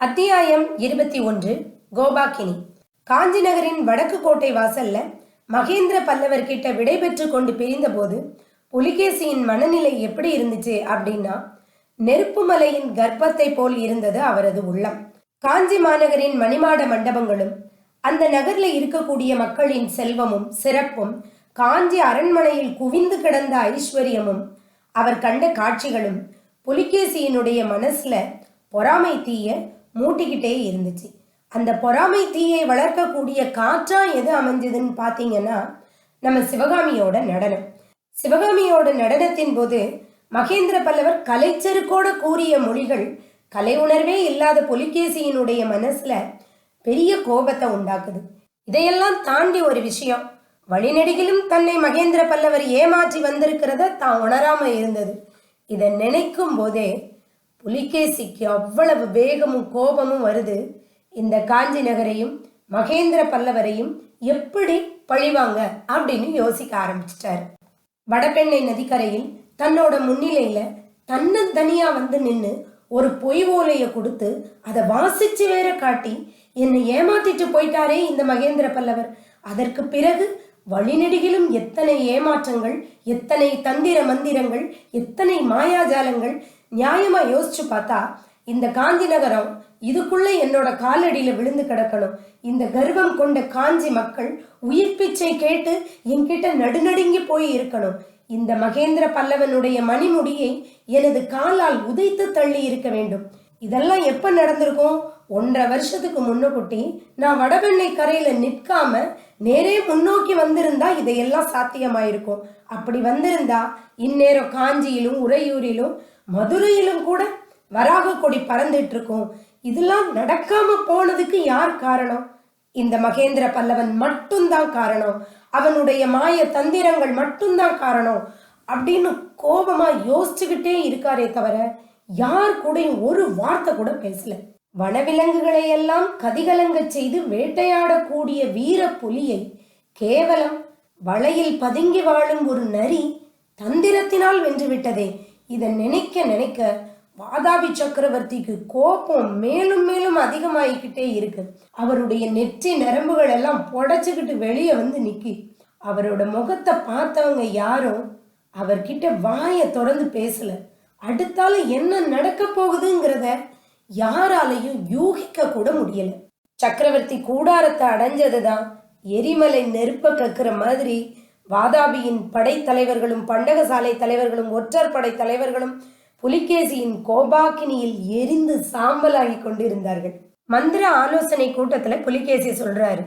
அத்தியாயம் இருபத்தி ஒன்று கோபாக்கினி. காஞ்சி நகரின் வடக்கு கோட்டை வாசல்ல மகேந்திர பல்லவர் கிட்ட விடை பெற்று கொண்டு பிரிந்தபோது புலிகேசியின் மனநிலை எப்படி இருந்துச்சு அப்படின்னா நெருப்பு மலையின் கர்ப்பத்தை போல் இருந்தது அவரது உள்ளம். காஞ்சி மாநகரின் மணிமாட மண்டபங்களும் அந்த நகர்ல இருக்கக்கூடிய மக்களின் செல்வமும் சிறப்பும் காஞ்சி அரண்மனையில் குவிந்து கிடந்த ஐஸ்வர்யமும் அவர் கண்ட காட்சிகளும் புலிகேசியினுடைய மனசுல பொறாமை தீய மூட்டிக்கிட்டே இருந்துச்சு. அந்த பொறாமை தீயை வளர்க்கக்கூடிய காற்றா எது அமைஞ்சதுன்னு பார்த்தீங்கன்னா நம்ம சிவகாமியோட நடனம். சிவகாமியோட நடனத்தின் போது மகேந்திர பல்லவர் கலைச்செருக்கோட கூறிய மொழிகள் கலை உணர்வே இல்லாத புலிகேசியினுடைய மனசுல பெரிய கோபத்தை உண்டாக்குது. இதையெல்லாம் தாண்டி ஒரு விஷயம் வழிநெடுகிலும் தன்னை மகேந்திர பல்லவர் ஏமாற்றி வந்திருக்கிறத தான் உணராம இருந்தது. இதை நினைக்கும் போதே புலிகேசிக்கு அவ்வளவு வேகமும் கோபமும் வருது. இந்த காஞ்சி நகரையும் மகேந்திர பல்லவரையும் எப்படி பழிவாங்க அப்படின்னு யோசிக்க ஆரம்பிச்சிட்டாரு. வடபெண்ணை நதிக்கரையில் தன்னோட முன்னிலையில தன்னந்தனியா வந்து நின்று ஒரு பொய் ஓலைய கொடுத்து அதை வாசிச்சு வேற காட்டி என்னை ஏமாத்திட்டு போயிட்டாரே இந்த மகேந்திர பல்லவர். அதற்கு பிறகு வழிநெடுகிலும் எத்தனை ஏமாற்றங்கள் எத்தனை தந்திர மந்திரங்கள் எத்தனை மாயாஜாலங்கள் நியாயமா யோசிச்சு பார்த்தா இந்த காந்தி நகரம் இதுக்குள்ள என்னோட காலடியில விழுந்து கிடக்கணும். இந்த கர்வம் கொண்ட காஞ்சி மக்கள் உயிர் பிச்சை கேட்டு என்கிட்ட நடுநடுங்கி போய் இருக்கணும். இந்த மகேந்திர பல்லவனுடைய மணிமுடியை எனது காலால் உதைத்து தள்ளி இருக்க வேண்டும். இதெல்லாம் எப்ப நடந்திருக்கும்? ஒன்றரை வருஷத்துக்கு முன்னுக்குட்டி நான் வடபெண்ணை கரையில நிற்காம நேரே முன்னோக்கி வந்திருந்தா இதையெல்லாம் சாத்தியமாயிருக்கும். அப்படி வந்திருந்தா இந்நேரம் காஞ்சியிலும் உறையூரிலும் மதுரையிலும் கூட வராக கொடி பறந்துட்டு இருக்கும் இதெல்லாம் நடக்காம போனதுக்கு யார் காரணம்? இந்த மகேந்திர பல்லவன் மட்டும்தான் காரணம். அவனுடைய மாய தந்திரங்கள் மட்டும்தான் காரணம். அப்படின்னு கோபமா யோசிச்சுக்கிட்டே இருக்காரே தவிர யார் கூடயும் ஒரு வார்த்தை கூட பேசல. வனவிலங்குகளை எல்லாம் கதிகலங்க செய்து வேட்டையாடக்கூடிய வீர புலியை கேவலம் வளையில் பதுங்கி வாழும் ஒரு நரி தந்திரத்தினால் வென்றுவிட்டதே இதை நினைக்க நினைக்க வாதாபி சக்கரவர்த்திக்கு கோபம் மேலும் மேலும் அதிகமாகிக்கிட்டே இருக்கு. அவருடைய நெற்றி நரம்புகள் எல்லாம் புடைச்சுக்கிட்டு வெளியே வந்து நிக்கி. அவரோட முகத்தை பார்த்தவங்க யாரும் அவர்கிட்ட வாயை திறந்து பேசல. அடுத்தால என்ன நடக்க போகுதுங்கிறத யாராலையும் யூகிக்க கூட முடியல. சக்கரவர்த்தி கூடாரத்தை அடைஞ்சதுதான் எரிமலை நெருப்ப கக்கிற மாதிரி வாதாபியின் படைத்தலைவர்களும் பண்டகசாலை தலைவர்களும் ஒற்றர் படை தலைவர்களும் புலிகேசியின் கோபாக்கினியில் எரிந்து சாம்பலாகி கொண்டிருந்தார்கள். மந்திர ஆலோசனை கூட்டத்துல புலிகேசி சொல்றாரு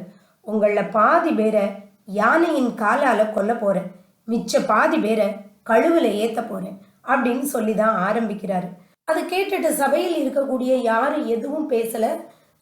உங்கள பாதி பேரை யானையின் காலால கொல்ல போறேன். மிச்ச பாதி பேரை கழுவுல ஏத்த போறேன் அப்படின்னு சொல்லி தான் ஆரம்பிக்கிறாரு. அதை கேட்டுட்டு சபையில் இருக்கக்கூடிய யாரும் எதுவும் பேசல.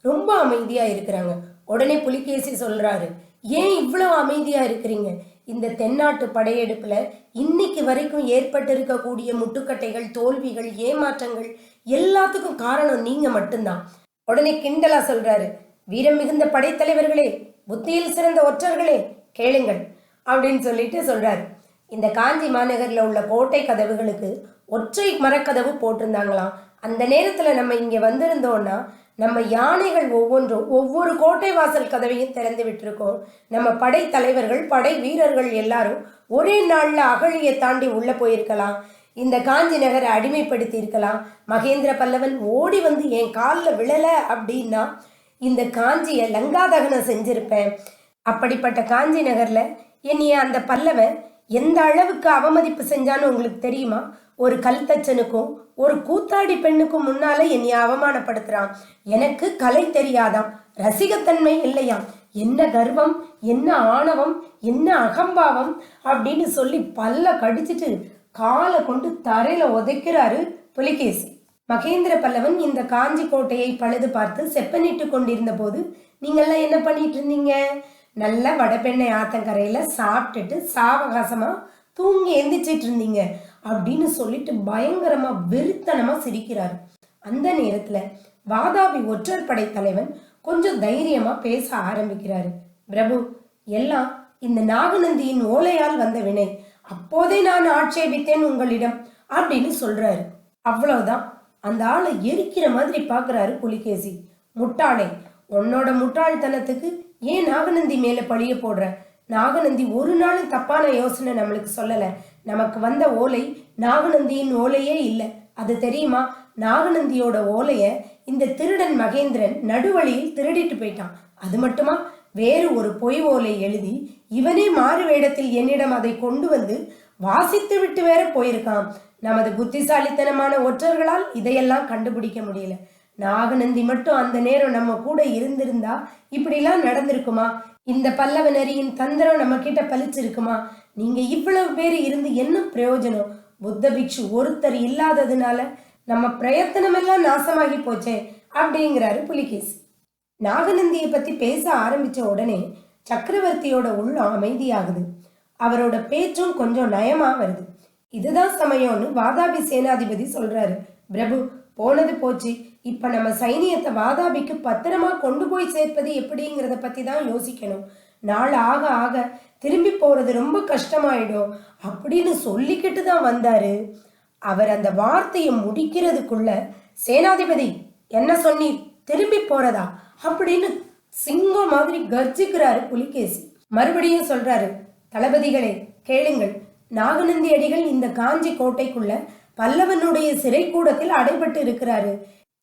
ரொம்ப அமைதியா இருக்கிறாங்க. உடனே புலிகேசி சொல்றாரு ஏன் இவ்வளவு அமைதியா இருக்கிறீங்க? இந்த தென்னாட்டு படையெடுப்புல இன்னைக்கு வரைக்கும் ஏற்பட்டு இருக்கக்கூடிய முட்டுக்கட்டைகள் தோல்விகள் ஏமாற்றங்கள் எல்லாத்துக்கும் காரணம் நீங்க மட்டும்தான். உடனே கிண்டலா சொல்றாரு வீரம் மிகுந்த படைத்தலைவர்களே புத்தியில் சிறந்த ஒற்றர்களே கேளுங்கள் அப்படின்னு சொல்லிட்டு சொல்றாரு. இந்த காஞ்சி மாநகர்ல உள்ள கோட்டை கதவுகளுக்கு ஒற்றை மரக்கதவு போட்டிருந்தாங்களாம். அந்த நேரத்துல நம்ம இங்க வந்திருந்தோம்னா நம்ம யானைகள் ஒவ்வொன்றும் ஒவ்வொரு கோட்டை வாசல் கதவையும் திறந்து விட்டிருக்கோம். நம்ம படை தலைவர்கள் படை வீரர்கள் எல்லாரும் ஒரே நாளில் அகழியை தாண்டி உள்ளே போயிருக்கலாம். இந்த காஞ்சி நகரை அடிமைப்படுத்தி இருக்கலாம் மகேந்திர பல்லவன் ஓடி வந்து என் காலில் விழலை அப்படின்னா இந்த காஞ்சியை லங்காதகனம் செஞ்சிருப்பேன். அப்படிப்பட்ட காஞ்சி நகரில் என்னைய அந்த பல்லவன் எந்த அளவுக்கு அவமதிப்பு செஞ்சான்னு உங்களுக்கு தெரியுமா? ஒரு கல்தச்சனுக்கும் ஒரு கூத்தாடி பெண்ணுக்கு முன்னால என்னை அவமானப்படுத்துறான். எனக்கு கலை தெரியாதாம். ரசிகத்தன்மை இல்லையாம். என்ன கர்வம்? என்ன ஆணவம்? என்ன அகம்பாவம்? அப்படின்னு சொல்லி பல்ல கடிச்சிட்டு காலை கொண்டு தரையில உதைக்கிறாரு புலிகேசி. மகேந்திர பல்லவன் இந்த காஞ்சி கோட்டையை பழுது பார்த்து செப்பனிட்டு கொண்டிருந்த போது நீங்கெல்லாம் என்ன பண்ணிட்டு இருந்தீங்க? நல்ல வடபெண்ணை ஆத்தங்கரையில சாப்பிட்டுட்டு சாவகாசமா தூங்கி எந்திரிச்சிட்டு இருந்தீங்க. அப்படின்னு சொல்லிட்டு பயங்கரமா வெறித்தனமா சிரிக்கிறாரு. அந்த நேரத்துல வாதாபி ஒற்றர் படை தலைவன் கொஞ்சம் தைரியமா பேச ஆரம்பிக்கிறாரு. பிரபு எல்லாம் இந்த நாகநந்தியின் ஓலையால் வந்த வினை. அப்போதே நான் ஆட்சேபித்தேன் உங்களிடம் அப்படின்னு சொல்றாரு. அவ்வளவுதான். அந்த ஆளை எரிக்கிற மாதிரி பார்க்கறாரு புலிகேசி. முட்டாளே உன்னோட முட்டாள்தனத்துக்கு ஏன் நாகநந்தி மேல பழிய போடுற? நாகநந்தி ஒரு நாளும் தப்பான யோசனை நம்மளுக்கு சொல்லலை. நமக்கு வந்த ஓலை நாகநந்தியின் ஓலையே இல்லை. அது தெரியுமா? நாகநந்தியோட ஓலைய இந்த திருடன் மகேந்திரன் நடுவழியில் திருடிட்டு போயிட்டான். அது மட்டுமா? வேறு ஒரு பொய் ஓலை எழுதி இவனே மாறு வேடத்தில் என்னிடம் அதை கொண்டு வந்து வாசித்து விட்டு வேற போயிருக்கான். நமது புத்திசாலித்தனமான ஒற்றர்களால் இதையெல்லாம் கண்டுபிடிக்க முடியல. நாகநந்தி மட்டும் அந்த நேரம் நம்ம கூட இருந்திருந்தா இப்படிலாம் நடந்திருக்குமா? இந்த பல்லவ நரியின் தந்திரம் நம்ம கிட்ட பலிச்சிருக்குமா நீங்க இவ்வளவு பேர் இருந்து என்ன பிரயோஜனம்? புத்த பிக்ஷு ஒருத்தர் இல்லாததுனால நம்ம பிரயத்தனம் எல்லாம் நாசமாகி போச்சே அப்படிங்கிறாரு புலிகேசி. நாகநந்தியை பத்தி பேச ஆரம்பிச்ச உடனே சக்கரவர்த்தியோட உள்ளம் அமைதியாகுது. அவரோட பேச்சும் கொஞ்சம் நயமா வருது. இதுதான் சமயம்னு வாதாபி சேனாதிபதி சொல்றாரு. பிரபு போனது போச்சு. இப்ப நம்ம சைனியத்தை வாதாபிக்கு பத்திரமா கொண்டு போய் சேர்ப்பது எப்படிங்கிறத பத்தி தான் யோசிக்கணும். நாள் ஆக ஆக திரும்பி போறது ரொம்ப கஷ்டமாயிடும். அப்படின்னு சொல்லிக்கிட்டு தான் வந்தாரு. அவர் அந்த வார்த்தையை முடிக்கிறதுக்குள்ள சேனாதிபதி என்ன சொன்னி திரும்பி போறதா? அப்படின்னு சிங்கம் மாதிரி கர்ஜிக்கிறாரு புலிகேசி. மறுபடியும் சொல்றாரு தளபதிகளே கேளுங்கள். நாகநந்தி அடிகள் இந்த காஞ்சி கோட்டைக்குள்ள பல்லவனுடைய சிறை கூடத்தில் அடைபட்டு இருக்கிறாரு.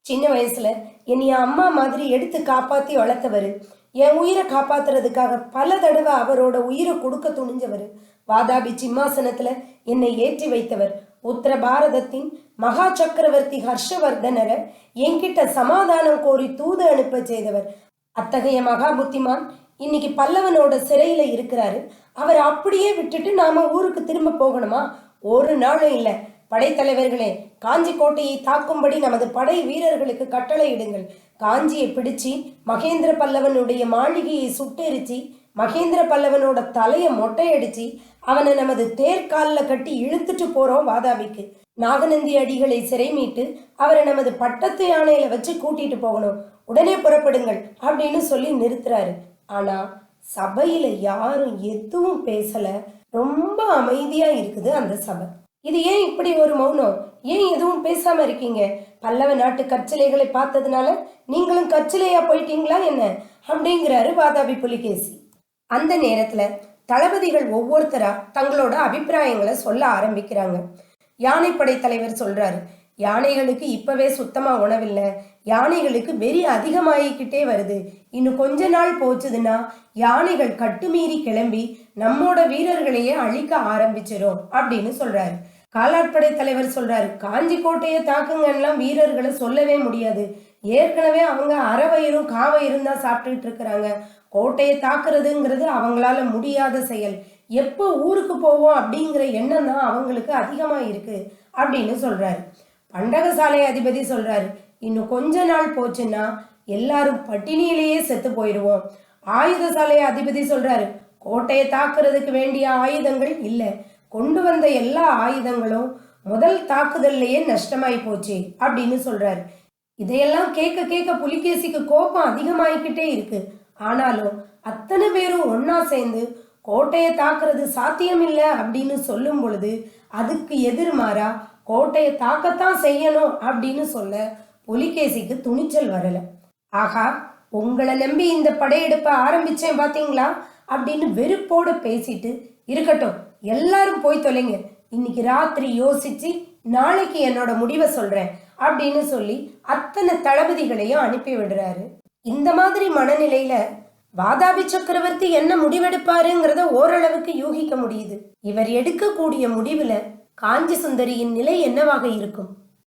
சின்ன வயசுல என்னைய அம்மா மாதிரி எடுத்து காப்பாத்தி வளர்த்தவர். என் உயிரை காப்பாத்துறதுக்காக பல தடவை அவரோட உயிரை கொடுக்க துணிஞ்சவர். வாதாபி சிம்மாசனத்துல என்னை ஏற்றி வைத்தவர். உத்தர பாரதத்தின் மகா சக்கரவர்த்தி ஹர்ஷவர்தனரை என்கிட்ட சமாதானம் கோரி தூது அனுப்ப செய்தவர். அத்தகைய மகா புத்திமான் இன்னைக்கு பல்லவனோட சிறையில இருக்கிறாரு. அவர் அப்படியே விட்டுட்டு நாம ஊருக்கு திரும்ப போகணுமா? ஒரு நாளும் இல்லை. படைத்தலைவர்களே காஞ்சி கோட்டையை தாக்கும்படி நமது படை வீரர்களுக்கு கட்டளையிடுங்கள். காஞ்சியை பிடிச்சு மகேந்திர பல்லவனுடைய மாளிகையை சுட்டெரிச்சு மகேந்திர பல்லவனோட தலையை மொட்டையடிச்சு அவனை நமது தேர்காலில் கட்டி இழுத்துட்டு போறோம் வாதாபிக்கு. நாகநந்தி அடிகளை சிறை மீட்டு அவரை நமது பட்டத்து யானையில வச்சு கூட்டிட்டு போகணும். உடனே புறப்படுங்கள் அப்படின்னு சொல்லி நிறுத்துறாரு. ஆனா சபையில யாரும் எதுவும் பேசல. ரொம்ப அமைதியா இருக்குது அந்த சபை. இது ஏன் இப்படி ஒரு மௌனம்? ஏன் எதுவும் பேசாம இருக்கீங்க? பல்லவ நாட்டு கற்சிலைகளை பார்த்ததுனால நீங்களும் கற்சிலையா போயிட்டீங்களா என்ன? அப்படிங்கிறாரு வாதாபி புலிகேசி. அந்த நேரத்துல தளபதிகள் ஒவ்வொருத்தரா தங்களோட அபிப்பிராயங்களை சொல்ல ஆரம்பிக்கிறாங்க. யானைப்படை தலைவர் சொல்றாரு யானைகளுக்கு இப்பவே சுத்தமா உணவில்லை. யானைகளுக்கு வெறி அதிகமாகிக்கிட்டே வருது. இன்னும் கொஞ்ச நாள் போச்சுதுன்னா யானைகள் கட்டுமீறி கிளம்பி நம்மோட வீரர்களையே அழிக்க ஆரம்பிச்சிடும் அப்படின்னு சொல்றாரு. காலாட்படை தலைவர் சொல்றாரு காஞ்சி கோட்டையை தாக்குங்கலாம் வீரர்களை சொல்லவே முடியாது. ஏற்கனவே அவங்க அறவயிரும் காவயிரும் தான் சாப்பிட்டுட்டு இருக்கிறாங்க. கோட்டையை தாக்குறதுங்கிறது அவங்களால முடியாத செயல். எப்போ ஊருக்கு போவோம் அப்படிங்கிற எண்ணம் தான் அவங்களுக்கு அதிகமா இருக்கு அப்படின்னு சொல்றாரு. பண்டகசாலை அதிபதி சொல்றாரு இன்னும் கொஞ்ச நாள் போச்சுன்னா எல்லாரும் பட்டினியிலேயே செத்து போயிடுவோம். ஆயுதசாலை அதிபதி சொல்றாரு கோட்டையை தாக்குறதுக்கு வேண்டிய ஆயுதங்கள் இல்லை. கொண்டு வந்த எல்லா ஆயுதங்களும் முதல் தாக்குதல்லையே நஷ்டமாயி போச்சு அப்படின்னு சொல்றாரு. இதையெல்லாம் கேட்க கேட்க புலிகேசிக்கு கோபம் அதிகமாயிக்கிட்டே இருக்கு. ஆனாலும் அத்தனை பேரும் ஒன்னா சேர்ந்து கோட்டையை தாக்குறது சாத்தியமில்லை அப்படின்னு சொல்லும் பொழுது அதுக்கு எதிர்மாறா கோட்டையை தாக்கத்தான் செய்யணும் அப்படின்னு சொல்ல புலிகேசிக்கு துணிச்சல் வரல. ஆகா உங்களை நம்பி இந்த படையெடுப்பை ஆரம்பிச்சேன் பாத்தீங்களா? அப்படின்னு வெறுப்போடு பேசிட்டு இருக்கட்டும் எல்லாரும் போய் தொலைங்க. இன்னைக்கு ராத்திரி யோசிச்சு நாளைக்கு என்னோட முடிவை சொல்றேன் அப்படின்னு சொல்லி அத்தனை தளபதிகளையும் அனுப்பி விடுறாரு. இந்த மாதிரி மனநிலையில வாதாபி சக்கரவர்த்தி என்ன முடிவெடுப்பாருங்கிறத ஓரளவுக்கு யூகிக்க முடியுது. இவர் எடுக்கக்கூடிய முடிவுல காஞ்சி சுந்தரியின் நிலை என்னவாக இருக்கும்?